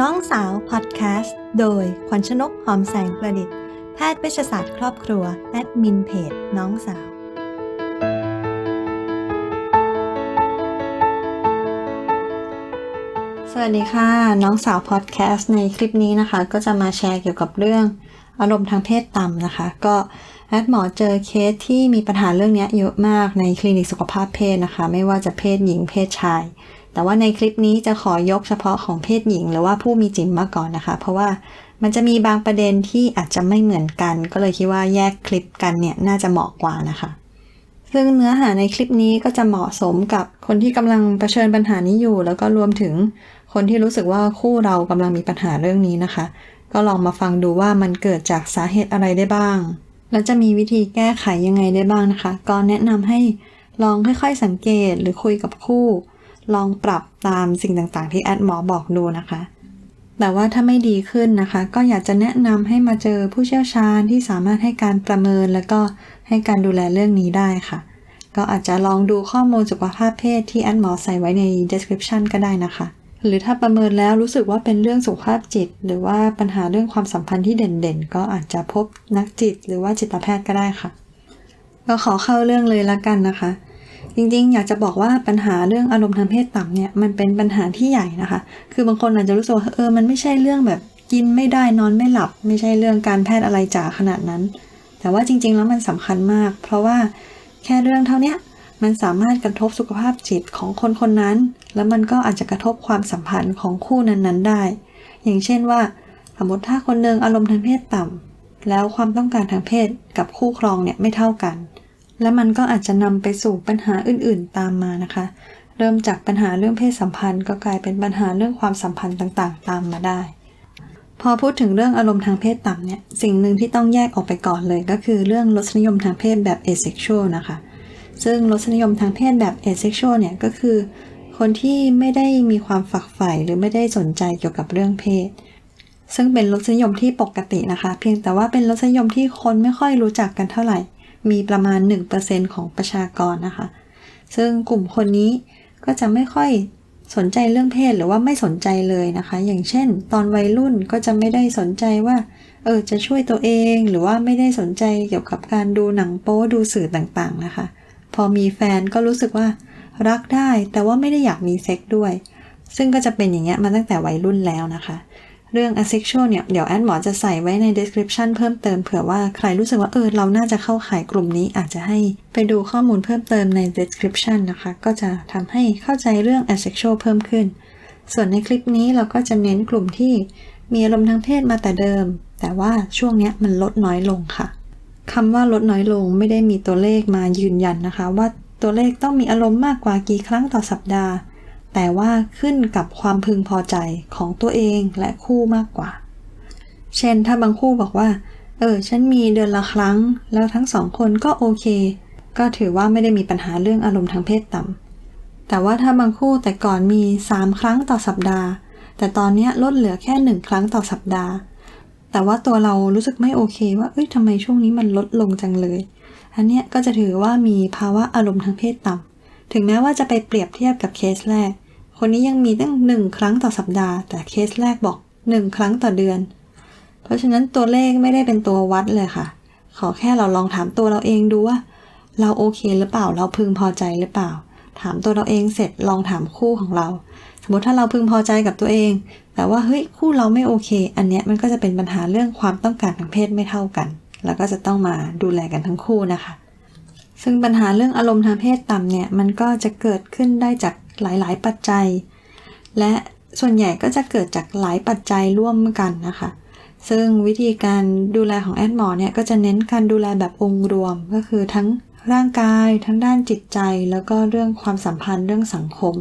น้องสาวพอดแคสต์โดยขวัญชนกหอมแสงประดิษฐ์ แพทย์เวชศาสตร์ครอบครัว แอดมินเพจน้องสาว สวัสดีค่ะ น้องสาวพอดแคสต์ในคลิปนี้นะคะ ก็จะมาแชร์เกี่ยวกับเรื่องอารมณ์ทางเพศต่ำนะคะ ก็แอดหมอเจอเคสที่มีปัญหาเรื่องนี้เยอะมากในคลินิกสุขภาพเพศนะคะ ไม่ว่าจะเพศหญิงเพศชาย แต่ว่าในคลิปนี้จะขอยกเฉพาะของเพศหญิง หรือว่าผู้มีจิ๋มมาก่อนนะคะ เพราะว่ามันจะมีบางประเด็นที่อาจจะไม่เหมือนกัน ก็เลยคิดว่าแยกคลิปกันเนี่ยน่าจะเหมาะกว่านะคะ ซึ่งเนื้อหาในคลิปนี้ก็จะเหมาะสมกับคนที่กำลังเผชิญปัญหานี้อยู่ แล้วก็รวมถึงคนที่รู้สึกว่าคู่เรากำลังมีปัญหาเรื่องนี้นะคะ ก็ลองมาฟังดูว่ามันเกิดจากสาเหตุอะไรได้บ้าง แล้วจะมีวิธีแก้ไขยังไงได้บ้างนะคะ ก็แนะนำให้ลองค่อยๆ สังเกตหรือคุยกับคู่ ลองปรับตามสิ่งต่างๆ ที่แอดหมอบอกดูนะคะ แต่ว่าถ้าไม่ดีขึ้นนะคะ ก็อยากจะแนะนำให้มาเจอผู้เชี่ยวชาญที่สามารถให้การประเมินแล้วก็ให้การดูแลเรื่องนี้ได้ค่ะ ก็อาจจะลองดูข้อมูลสุขภาพเพศที่แอดหมอใส่ไว้ใน description ก็ได้นะคะ หรือถ้าประเมินแล้วรู้สึกว่าเป็นเรื่องสุขภาพจิต หรือว่าปัญหาเรื่องความสัมพันธ์ที่เด่นๆ ก็อาจจะพบนักจิต หรือว่าจิตแพทย์ก็ได้ค่ะ ก็ขอเข้าเรื่องเลยละกันนะคะ จริงๆ อยากจะบอกว่าปัญหาเรื่องอารมณ์ทางเพศต่ำเนี่ยมันเป็นปัญหาที่ใหญ่นะคะ คือบางคนอาจจะรู้สึกว่าเออมันไม่ใช่เรื่องแบบกินไม่ได้นอนไม่หลับ ไม่ใช่เรื่องการแพทย์อะไรจ๋าขนาดนั้น แต่ว่าจริง ๆ แล้วมันสำคัญมาก เพราะว่าแค่เรื่องเท่านี้มันสามารถกระทบสุขภาพจิตของคนคนนั้น แล้วมันก็อาจจะกระทบความสัมพันธ์ของคู่นั้นๆได้ อย่างเช่นว่า สมมติถ้าคนหนึ่งอารมณ์ทางเพศต่ำแล้วความต้องการทางเพศกับคู่ครองเนี่ยไม่เท่ากัน และมันก็อาจจะนำไปสู่ปัญหาอื่นๆตามมานะคะ เริ่มจากปัญหาเรื่องเพศสัมพันธ์ ก็กลายเป็นปัญหาเรื่องความสัมพันธ์ต่างๆ ตามมาได้ พอพูดถึงเรื่องอารมณ์ทางเพศต่ำเนี่ย สิ่งหนึ่งที่ต้องแยกออกไปก่อนเลย ก็คือเรื่องรสนิยมทางเพศแบบ asexual นะคะ ซึ่งรสนิยมทางเพศแบบ asexual เนี่ยก็คือ คนที่ไม่ได้มีความฝักใฝ่หรือไม่ได้สนใจเกี่ยวกับเรื่องเพศซึ่งเป็นรสนิยมที่ปกตินะคะ เพียงแต่ว่าเป็นรสนิยมที่คนไม่ค่อยรู้จักกันเท่าไหร่ มีประมาณ 1%ของประชากรนะคะ ซึ่งกลุ่มคนนี้ก็จะไม่ค่อยสนใจเรื่องเพศหรือว่าไม่สนใจเลยนะคะ อย่างเช่น ตอนวัยรุ่นก็จะไม่ได้สนใจว่า เออ จะช่วยตัวเองหรือว่าไม่ได้สนใจเกี่ยวกับการดูหนังโป๊ดูสื่อต่างๆนะคะ พอมีแฟนก็รู้สึกว่ารักได้แต่ว่าไม่ได้อยากมีเซ็กด้วย ซึ่งก็จะเป็นอย่างเงี้ยมาตั้งแต่วัยรุ่นแล้วนะคะ เรื่อง asexual เนี่ย เดี๋ยวแอดหมอจะใส่ไว้ใน description เพิ่มเติมเผื่อว่าใครรู้สึกว่าเออเราน่าจะเข้าข่ายกลุ่มนี้อาจจะให้ไปดูข้อมูลเพิ่มเติมใน description นะคะ ก็จะทำให้เข้าใจเรื่อง asexual เพิ่มขึ้น ส่วนในคลิปนี้เราก็จะเน้นกลุ่มที่มีอารมณ์ทางเพศมาแต่เดิม แต่ว่าช่วงเนี้ยมันลดน้อยลงค่ะคำว่าลดน้อยลงไม่ได้มีตัวเลขมายืนยันนะคะ ว่าตัวเลขต้องมีอารมณ์มากกว่ากี่ครั้งต่อสัปดาห์ แต่ว่าขึ้นกับความพึงพอใจของตัวเองและคู่มากกว่า เช่นถ้าบางคู่บอกว่า เออ ฉันมีเดือนละครั้ง แล้วทั้งสองคนก็โอเค ก็ถือว่าไม่ได้มีปัญหาเรื่องอารมณ์ทางเพศต่ำ แต่ว่าถ้าบางคู่แต่ก่อนมี 3 ครั้งต่อสัปดาห์ แต่ตอนนี้ลดเหลือแค่ 1 ครั้งต่อสัปดาห์ แต่ว่าตัวเรารู้สึกไม่โอเค ว่า เอ้ยทำไมช่วงนี้มันลดลงจังเลย อันเนี้ยก็จะถือว่ามีภาวะอารมณ์ทางเพศต่ำ ถึงแม้ว่าจะไปเปรียบเทียบกับเคสแรก คนนี้ยังมีตั้งหนึ่งครั้งต่อสัปดาห์ แต่เคสแรกบอกหนึ่งครั้งต่อเดือน เพราะฉะนั้นตัวเลขไม่ได้เป็นตัววัดเลยค่ะ ขอแค่เราลองถามตัวเราเองดูว่า เราโอเคหรือเปล่า เราพึงพอใจหรือเปล่า ถามตัวเราเองเสร็จลองถามคู่ของเรา สมมติถ้าเราพึงพอใจกับตัวเอง แต่ว่าเฮ้ยคู่เราไม่โอเค อันเนี้ยมันก็จะเป็นปัญหาเรื่องความต้องการทางเพศไม่เท่ากัน แล้วก็จะต้องมาดูแลกันทั้งคู่นะคะซึ่งปัญหาเรื่องอารมณ์ทางเพศต่ำเนี่ย มันก็จะเกิดขึ้นได้จาก หลายๆ ปัจจัย และส่วนใหญ่ก็จะเกิดจากหลายปัจจัยร่วมกันนะคะ ซึ่งวิธีการดูแลของแอดหมอเนี่ยก็จะเน้นการดูแลแบบองค์รวมก็คือทั้งร่างกายทั้งด้านจิตใจ แล้วก็เรื่องความสัมพันธ์เรื่องสังคม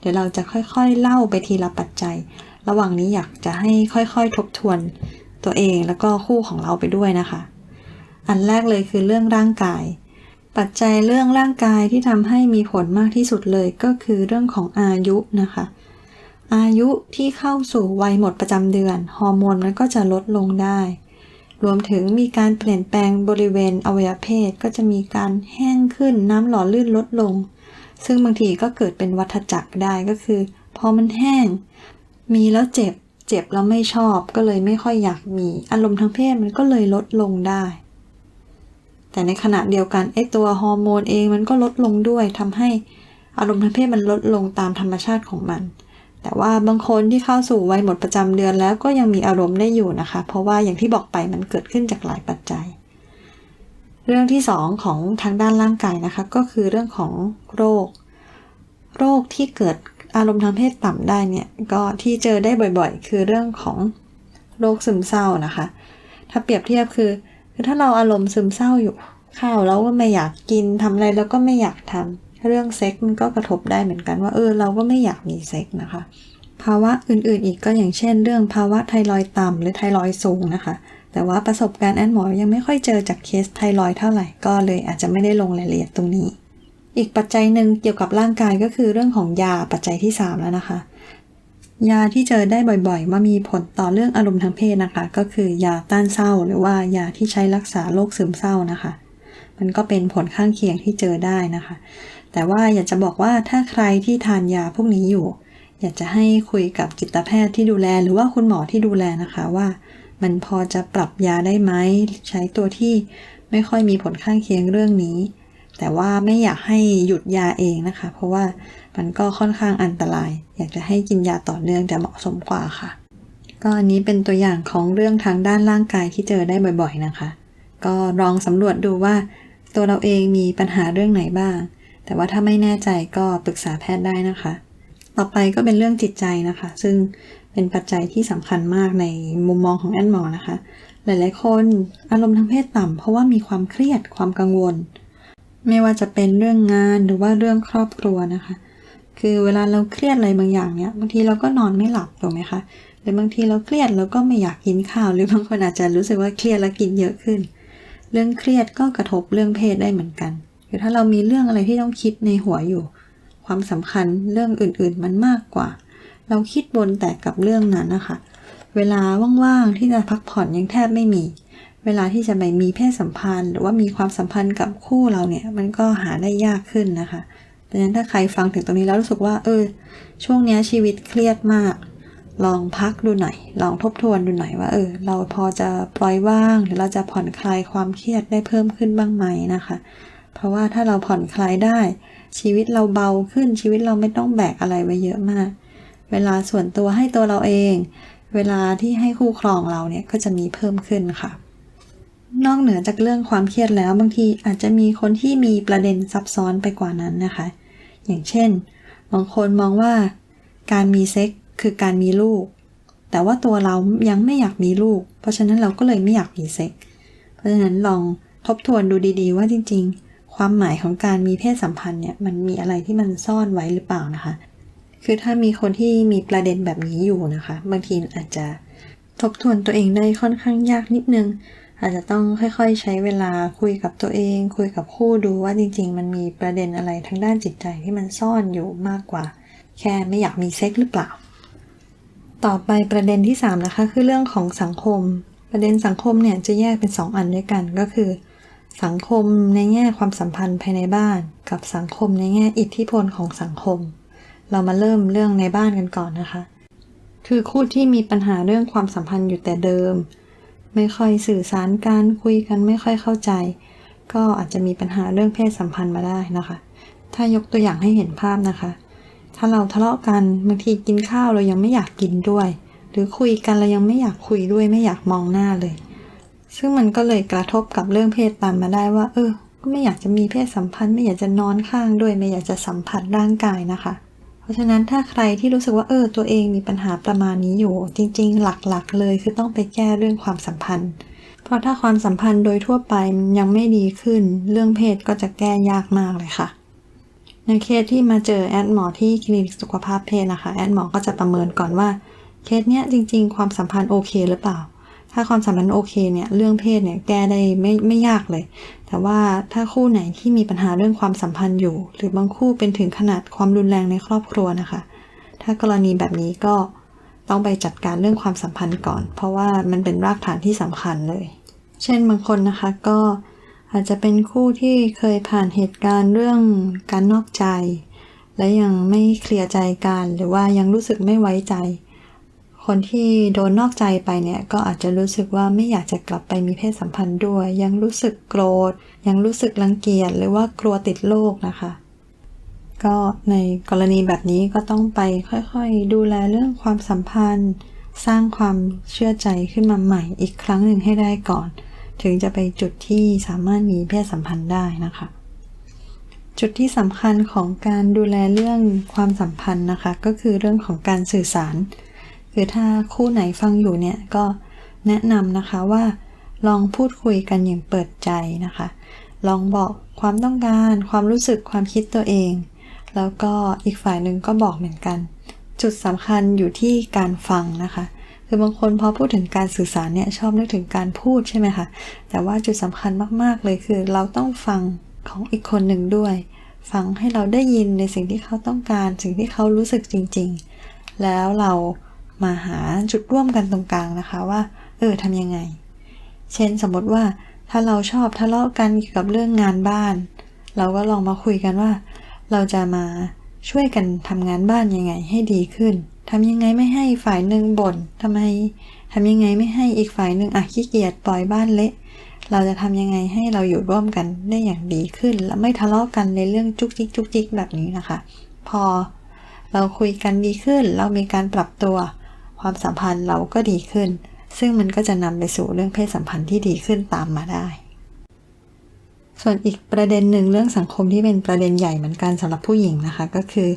เดี๋ยวเราจะค่อยๆเล่าไปทีละปัจจัย ระหว่างนี้อยากจะให้ค่อยๆ ทบทวนตัวเองแล้วก็คู่ของเราไปด้วยนะคะ อันแรกเลยคือเรื่องร่างกาย ปัจจัยเรื่องร่างกายที่ทำให้มีผลมากที่สุดเลยก็คือเรื่องของอายุนะคะ อายุที่เข้าสู่วัยหมดประจำเดือน ฮอร์โมนมันก็จะลดลงได้ รวมถึงมีการเปลี่ยนแปลงบริเวณอวัยวะเพศก็จะมีการแห้งขึ้นน้ำหล่อลื่นลดลง ซึ่งบางทีก็เกิดเป็นวัฏจักรได้ก็คือ พอมันแห้ง มีแล้วเจ็บ เจ็บแล้วไม่ชอบก็เลยไม่ค่อยอยากมี อารมณ์ทางเพศมันก็เลยลดลงได้ แต่ในขณะเดียวกันไอตัวฮอร์โมนเองมันก็ลดลงด้วยทำให้อารมณ์ทางเพศมันลดลงตามธรรมชาติของมัน แต่ว่าบางคนที่เข้าสู่วัยหมดประจำเดือนแล้วก็ยังมีอารมณ์ได้อยู่นะคะ เพราะว่าอย่างที่บอกไปมันเกิดขึ้นจากหลายปัจจัย เรื่องที่สองของทางด้านร่างกายนะคะ ก็คือเรื่องของโรค โรคที่เกิดอารมณ์ทางเพศต่ำได้เนี่ยก็ที่เจอได้บ่อยๆ คือเรื่องของโรคซึมเศร้านะคะ ถ้าเปรียบเทียบคือ คือถ้าเราอารมณ์ซึมเศร้าอยู่ข้าวแล้วก็ไม่อยากกินทำอะไรแล้วก็ไม่อยากทำเรื่องเซ็กมันก็กระทบได้เหมือนกันว่าเออเราก็ไม่อยากมีเซ็กนะคะ ภาวะอื่นๆอีกก็อย่างเช่น เรื่องภาวะไทรอยต่ำหรือไทรอยสูงนะคะ แต่ว่าประสบการณ์แอนหมอยังไม่ค่อยเจอจากเคสไทรอยเท่าไหร่ก็เลยอาจจะไม่ได้ลงรายละเอียดตรงนี้ อีกปัจจัยหนึ่งเกี่ยวกับร่างกายก็คือเรื่องของยาปัจจัยที่ 3 แล้วนะคะ ยาที่เจอได้บ่อยๆ ว่ามีผลต่อเรื่องอารมณ์ทางเพศนะคะ ก็คือยาต้านเศร้า หรือว่ายาที่ใช้รักษาโรคซึมเศร้านะคะ มันก็เป็นผลข้างเคียงที่เจอได้นะคะ แต่ว่าอยากจะบอกว่าถ้าใครที่ทานยาพวกนี้อยู่ อยากจะให้คุยกับจิตแพทย์ที่ดูแล หรือว่าคุณหมอที่ดูแลนะคะว่า มันพอจะปรับยาได้ไหมใช้ตัวที่ไม่ค่อยมีผลข้างเคียงเรื่องนี้ แต่ว่าไม่อยากให้หยุดยาเองนะคะ เพราะว่า มันก็ค่อนข้างอันตราย อยากจะให้กินยาต่อเนื่องจะเหมาะสมกว่าค่ะ ก็อันนี้เป็นตัวอย่างของเรื่องทางด้านร่างกายที่เจอได้บ่อยๆนะคะ ก็ลองสำรวจดูว่า ตัวเราเองมีปัญหาเรื่องไหนบ้าง แต่ว่าถ้าไม่แน่ใจก็ปรึกษาแพทย์ได้นะคะ ต่อไปก็เป็นเรื่องจิตใจนะคะ ซึ่งเป็นปัจจัยที่สำคัญมากในมุมมองของแอนหมอนะคะ หลายๆ คนอารมณ์ทางเพศต่ำเพราะว่ามีความเครียดความกังวล ไม่ว่าจะเป็นเรื่องงานหรือว่าเรื่องครอบครัวนะคะ คือเวลาเราเครียดอะไรบางอย่างเนี่ยบางทีเราก็นอนไม่หลับถูกไหมคะหรือบางทีเราเครียดแล้วก็ไม่อยากกินข้าว หรือบางคนอาจจะรู้สึกว่าเครียดแล้วกินเยอะขึ้น เรื่องเครียดก็กระทบเรื่องเพศได้เหมือนกันคือถ้าเรามีเรื่องอะไรที่ต้องคิดในหัวอยู่ ความสำคัญเรื่องอื่นๆมันมากกว่า เราคิดบนแต่กับเรื่องนั้นนะคะ เวลาว่างๆที่จะพักผ่อนยังแทบไม่มี เวลาที่จะไปมีเพศสัมพันธ์ หรือว่ามีความสัมพันธ์กับคู่เราเนี่ยมันก็หาได้ยากขึ้นนะคะ ดังนั้นถ้าใครฟังถึงตรงนี้แล้วรู้สึกว่า เออ ช่วงนี้ชีวิตเครียดมาก ลองพักดูหน่อย ลองทบทวนดูหน่อยว่า เออ เราพอจะปล่อยว่าง หรือเราจะผ่อนคลายความเครียดได้เพิ่มขึ้นบ้างไหมนะคะ เพราะว่าถ้าเราผ่อนคลายได้ ชีวิตเราเบาขึ้น ชีวิตเราไม่ต้องแบกอะไรไว้เยอะมาก เวลาส่วนตัวให้ตัวเราเอง เวลาที่ให้คู่ครองเราเนี่ยก็จะมีเพิ่มขึ้นค่ะนอกเหนือจากเรื่องความเครียดแล้วบางทีอาจจะมีคนที่มีประเด็นซับซ้อนไปกว่านั้นนะคะ อย่างเช่น บางคนมองว่า การมีเซ็กคือการมีลูก แต่ว่าตัวเรายังไม่อยากมีลูก เพราะฉะนั้นเราก็เลยไม่อยากมีเซ็ก เพราะฉะนั้นลองทบทวนดูดีๆ ว่าจริง ๆ ความหมายของการมีเพศสัมพันธ์เนี่ยมันมีอะไรที่มันซ่อนไว้หรือเปล่านะคะ คือถ้ามีคนที่มีประเด็นแบบนี้อยู่นะคะ บางทีอาจจะทบทวนตัวเองได้ค่อนข้างยากนิดนึง อาจจะต้องค่อยๆใช้เวลาคุยกับตัวเอง คุยกับคู่ดูว่าจริง ๆ มันมีประเด็นอะไรทางด้านจิตใจที่มันซ่อนอยู่มากกว่า แค่ไม่อยากมีเซ็กหรือเปล่า ต่อไปประเด็นที่ 3 นะคะ คือเรื่องของสังคม ประเด็นสังคมเนี่ยจะแยกเป็น 2 อันด้วยกันก็คือ สังคมในแง่ความสัมพันธ์ภายในบ้าน กับสังคมในแง่อิทธิพลของสังคม เรามาเริ่มเรื่องในบ้านกันก่อนนะคะ คือคู่ที่มีปัญหาเรื่องความสัมพันธ์อยู่แต่เดิม ไม่ค่อยสื่อสารกันคุยกันไม่ค่อยเข้าใจ ก็อาจจะมีปัญหาเรื่องเพศสัมพันธ์มาได้นะคะ ถ้ายกตัวอย่างให้เห็นภาพนะคะ ถ้าเราทะเลาะกันบางทีกินข้าวเรายังไม่อยากกินด้วย หรือคุยกันเรายังไม่อยากคุยด้วยไม่อยากมองหน้าเลย ซึ่งมันก็เลยกระทบกับเรื่องเพศตามมาได้ว่า เออ ก็ไม่อยากจะมีเพศสัมพันธ์ ไม่อยากจะนอนข้างด้วยไม่อยากจะสัมผัสร่างกายนะคะ เพราะฉะนั้นถ้าใครที่รู้สึกว่าเออตัวเองมีปัญหาประมาณนี้อยู่ จริง ๆ หลักๆ เลยคือต้องไปแก้เรื่องความสัมพันธ์ เพราะถ้าความสัมพันธ์โดยทั่วไปมันยังไม่ดีขึ้น เรื่องเพศก็จะแก้ยากมากเลยค่ะ ในเคสที่มาเจอแอดหมอที่คลินิกสุขภาพเพศนะคะแอดหมอก็จะประเมินก่อนว่าเคสเนี้ยจริง ๆ ความสัมพันธ์โอเคหรือเปล่าถ้าความสัมพันธ์โอเคเนี่ยเรื่องเพศเนี่ยแก้ได้ไม่ไม่ยากเลย แต่ว่าถ้าคู่ไหนที่มีปัญหาเรื่องความสัมพันธ์อยู่ หรือบางคู่เป็นถึงขนาดความรุนแรงในครอบครัวนะคะ ถ้ากรณีแบบนี้ก็ต้องไปจัดการเรื่องความสัมพันธ์ก่อน เพราะว่ามันเป็นรากฐานที่สำคัญเลย เช่นบางคนนะคะก็อาจจะเป็นคู่ที่เคยผ่านเหตุการณ์เรื่องการนอกใจ และยังไม่เคลียร์ใจกัน หรือว่ายังรู้สึกไม่ไว้ใจ คนที่โดนนอกใจไปเนี่ยก็อาจจะรู้สึกว่าไม่อยากจะกลับไปมีเพศสัมพันธ์ด้วย ยังรู้สึกโกรธ ยังรู้สึกรังเกียจหรือว่ากลัวติดโรคนะคะ ก็ในกรณีแบบนี้ก็ต้องไปค่อยๆ ดูแลเรื่องความสัมพันธ์ สร้างความเชื่อใจขึ้นมาใหม่อีกครั้งหนึ่งให้ได้ก่อน ถึงจะไปจุดที่สามารถมีเพศสัมพันธ์ได้นะคะ จุดที่สำคัญของการดูแลเรื่องความสัมพันธ์นะคะ ก็คือเรื่องของการสื่อสาร คือถ้าคู่ไหนฟังอยู่เนี่ยก็แนะนำนะคะว่า ลองพูดคุยกันอย่างเปิดใจนะคะ ลองบอกความต้องการ ความรู้สึกความคิดตัวเอง แล้วก็อีกฝ่ายหนึ่งก็บอกเหมือนกัน จุดสำคัญอยู่ที่การฟังนะคะ คือบางคนพอพูดถึงการสื่อสารเนี่ยชอบนึกถึงการพูดใช่ไหมคะแต่ว่าจุดสำคัญมากๆเลยคือ เราต้องฟังของอีกคนหนึ่งด้วย ฟังให้เราได้ยินในสิ่งที่เขาต้องการ สิ่งที่เขารู้สึกจริง ๆ แล้วเรา มาหาจุดร่วมกันตรงกลางนะคะว่า เออทำยังไง เช่นสมมติว่าถ้าเราชอบทะเลาะกันเกี่ยวกับเรื่องงานบ้าน เราก็ลองมาคุยกันว่า เราจะมาช่วยกันทำงานบ้านยังไงให้ดีขึ้นทำยังไงไม่ให้ฝ่ายหนึ่งบน่นทำไมทำยังไงไม่ให้อีกฝ่ายหนึ่งอะขี้เกียจปล่อยบ้านเละเราจะทำยังไงให้เราอยู่ร่วมกันได้อย่างดีขึ้น และไม่ทะเลาะกันในเรื่องจุกจิกจุกจิกแบบนี้นะคะ พอเราคุยกันดีขึ้น เรามีการปรับตัว ความสัมพันธ์เราก็ดีขึ้น ซึ่งมันก็จะนำไปสู่เรื่องเพศสัมพันธ์ที่ดีขึ้นตามมาได้ ส่วนอีกประเด็นหนึ่งเรื่องสังคมที่เป็นประเด็นใหญ่เหมือนกันสำหรับผู้หญิงนะคะ ก็คือ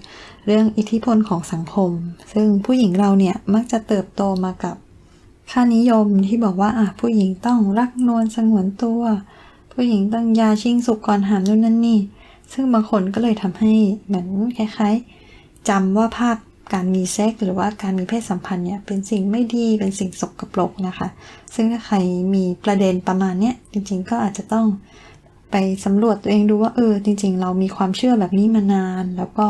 เรื่องอิทธิพลของสังคม ซึ่งผู้หญิงเราเนี่ยมักจะเติบโตมากับค่านิยมที่บอกว่าอะผู้หญิงต้องรักนวลสงวนตัว ผู้หญิงต้องยาชิงสุกก่อนหามนู่นนั่นนี่ ซึ่งบางคนก็เลยทำให้เหมือนคล้ายๆจำว่าภาพ การมีเซ็กหรือว่าการมีเพศสัมพันธ์เนี่ยเป็นสิ่งไม่ดีเป็นสิ่งสกปรกนะคะ ซึ่งถ้าใครมีประเด็นประมาณเนี้ยจริงๆก็อาจจะต้องไปสำรวจตัวเองดูว่าเออจริง ๆ เรามีความเชื่อแบบนี้มานาน แล้วก็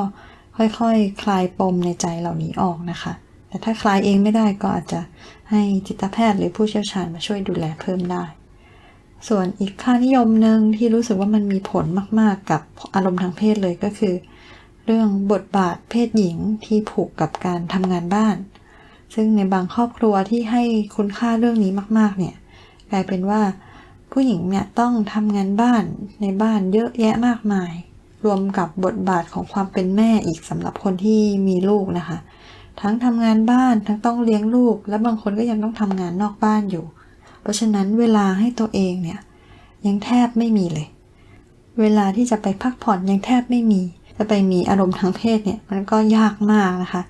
ค่อยๆคคลายปมในใจเหล่านี้ออกนะคะ แต่ถ้าคลายเองไม่ได้ก็อาจจะให้จิตแพทย์หรือผู้เชี่ยวชาญมาช่วยดูแลเพิ่มได้ ส่วนอีกค่านิยมหนึ่งที่รู้สึกว่ามันมีผลมากๆ กับอารมณ์ทางเพศเลยก็คือ เรื่องบทบาทเพศหญิงที่ผูกกับการทำงานบ้าน ซึ่งในบางครอบครัวที่ให้คุณค่าเรื่องนี้มาก ๆ เนี่ยกลายเป็นว่า ผู้หญิงเนี่ยต้องทำงานบ้านในบ้านเยอะแยะมากมาย รวมกับบทบาทของความเป็นแม่อีกสำหรับคนที่มีลูกนะคะ ทั้งทำงานบ้านทั้งต้องเลี้ยงลูก และบางคนก็ยังต้องทำงานนอกบ้านอยู่ เพราะฉะนั้นเวลาให้ตัวเองเนี่ยยังแทบไม่มีเลย เวลาที่จะไปพักผ่อนยังแทบไม่มี จะไปมีอารมณ์ทางเพศเนี่ยมันก็ยากมากนะคะ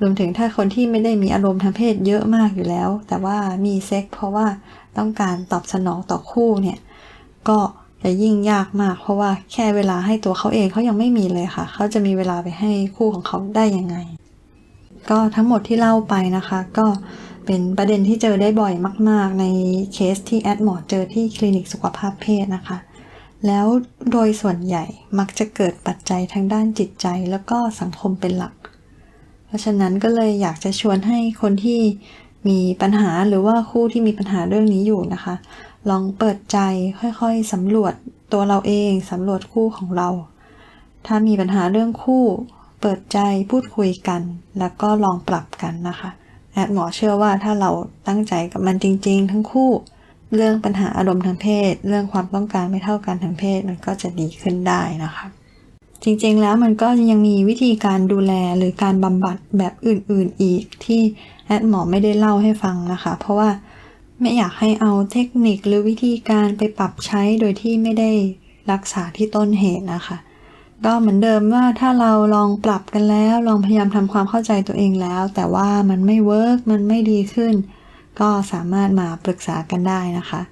รวมถึงถ้าคนที่ไม่ได้มีอารมณ์ทางเพศเยอะมากอยู่แล้ว แต่ว่ามีเซ็กเพราะว่าต้องการตอบสนองต่อคู่เนี่ยก็จะยิ่งยากมาก เพราะว่าแค่เวลาให้ตัวเขาเองเขายังไม่มีเลยค่ะ เขาจะมีเวลาไปให้คู่ของเขาได้ยังไง ก็ทั้งหมดที่เล่าไปนะคะ ก็เป็นประเด็นที่เจอได้บ่อยมาก ๆ ในเคสที่แอดหมอเจอที่คลินิกสุขภาพเพศนะคะ แล้วโดยส่วนใหญ่มักจะเกิดปัจจัยทางด้านจิตใจแล้วก็สังคมเป็นหลัก เพราะฉะนั้นก็เลยอยากจะชวนให้คนที่มีปัญหาหรือว่าคู่ที่มีปัญหาเรื่องนี้อยู่นะคะ ลองเปิดใจค่อยๆสำรวจตัวเราเองสำรวจคู่ของเรา ถ้ามีปัญหาเรื่องคู่ เปิดใจพูดคุยกัน แล้วก็ลองปรับกันนะคะ แอดหมอเชื่อว่าถ้าเราตั้งใจกับมันจริง ๆ ทั้งคู่ เรื่องปัญหาอารมณ์ทางเพศ เรื่องความต้องการไม่เท่ากันทางเพศมันก็จะดีขึ้นได้นะคะ จริงๆแล้วมันก็ยังมีวิธีการดูแลหรือการบำบัดแบบอื่นๆอีกที่แอดหมอไม่ได้เล่าให้ฟังนะคะ เพราะว่าไม่อยากให้เอาเทคนิคหรือวิธีการไปปรับใช้โดยที่ไม่ได้รักษาที่ต้นเหตุนะคะ ก็เหมือนเดิมว่าถ้าเราลองปรับกันแล้ว ลองพยายามทำความเข้าใจตัวเองแล้ว แต่ว่ามันไม่เวิร์กมันไม่ดีขึ้น ก็สามารถมาปรึกษากันได้นะคะ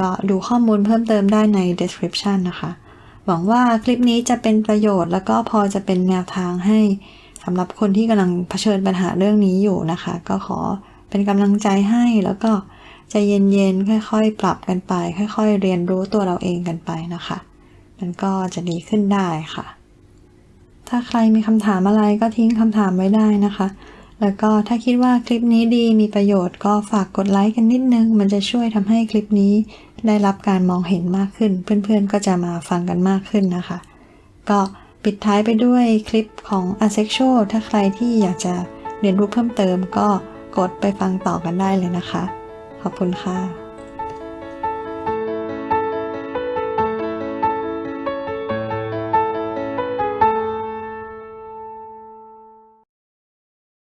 ก็ดูข้อมูลเพิ่มเติมได้ใน description นะคะ หวังว่าคลิปนี้จะเป็นประโยชน์แล้วก็พอจะเป็นแนวทางให้สำหรับคนที่กำลังเผชิญปัญหาเรื่องนี้อยู่นะคะ ก็ขอเป็นกำลังใจให้แล้วก็ใจเย็นๆ ค่อยๆ ปรับกันไป ค่อยๆ เรียนรู้ตัวเราเองกันไปนะคะ มันก็จะดีขึ้นได้ค่ะ ถ้าใครมีคำถามอะไรก็ทิ้งคำถามไว้ได้นะคะ แล้วก็ถ้าคิดว่าคลิปนี้ดีมีประโยชน์ก็ฝากกดไลค์กันนิดนึง มันจะช่วยทำให้คลิปนี้ได้รับการมองเห็นมากขึ้น เพื่อนๆก็จะมาฟังกันมากขึ้นนะคะ ก็ปิดท้ายไปด้วยคลิปของ Asexual ถ้าใครที่อยากจะเรียนรู้เพิ่มเติมก็กดไปฟังต่อกันได้เลยนะคะ ขอบคุณค่ะ